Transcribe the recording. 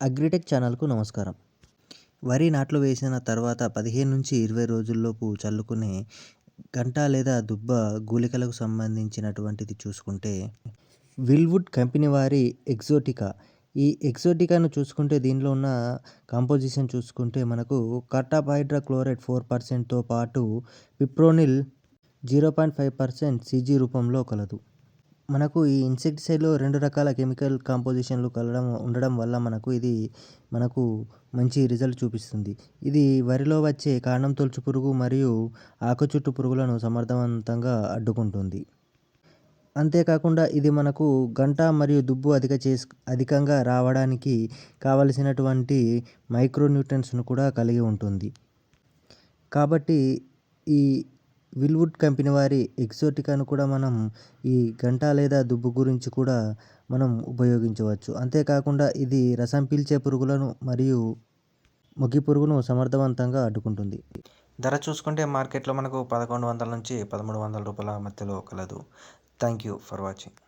Agritech ఛానల్కు నమస్కారం. వరి నాట్లు వేసిన తర్వాత పదిహేను నుంచి ఇరవై రోజుల్లోపు చల్లుకునే గంట లేదా దుబ్బ గుళికలకు సంబంధించినటువంటిది చూసుకుంటే విల్వుడ్ కంపెనీ వారి ఎగ్జోటికా ఈ ఎగ్జోటికాను చూసుకుంటే దీనిలో ఉన్న కాంపోజిషన్ చూసుకుంటే మనకు కర్టాపాయిడ్రా క్లోరైడ్ ఫోర్ పర్సెంట్తో పాటు fipronil zero point five percent CG రూపంలో కలదు. మనకు ఈ ఇన్సెక్టిసైడ్లో రెండు రకాల కెమికల్ కాంపోజిషన్లు కలడం ఉండడం వల్ల మనకు ఇది మనకు మంచి రిజల్ట్ చూపిస్తుంది. ఇది వరిలో వచ్చే కాండం తొలుచు పురుగు మరియు ఆకుచుట్టు పురుగులను సమర్థవంతంగా అడ్డుకుంటుంది. అంతేకాకుండా ఇది మనకు గంట మరియు దుబ్బు అధిక చేసు అధికంగా రావడానికి కావలసినటువంటి మైక్రో న్యూట్రన్స్ను కూడా కలిగి ఉంటుంది. కాబట్టి ఈ విల్వుడ్ కంపెనీ వారి ఎక్సోటికాను కూడా మనం ఈ గంట లేదా దుబ్బు గురించి కూడా మనం ఉపయోగించవచ్చు. అంతేకాకుండా ఇది రసం పీల్చే పురుగులను మరియు మొగి పురుగును సమర్థవంతంగా అడ్డుకుంటుంది. ధర చూసుకుంటే మార్కెట్లో మనకు పదకొండు వందల నుంచి పదమూడు వందల రూపాయల మధ్యలో కలదు. Thank you for watching.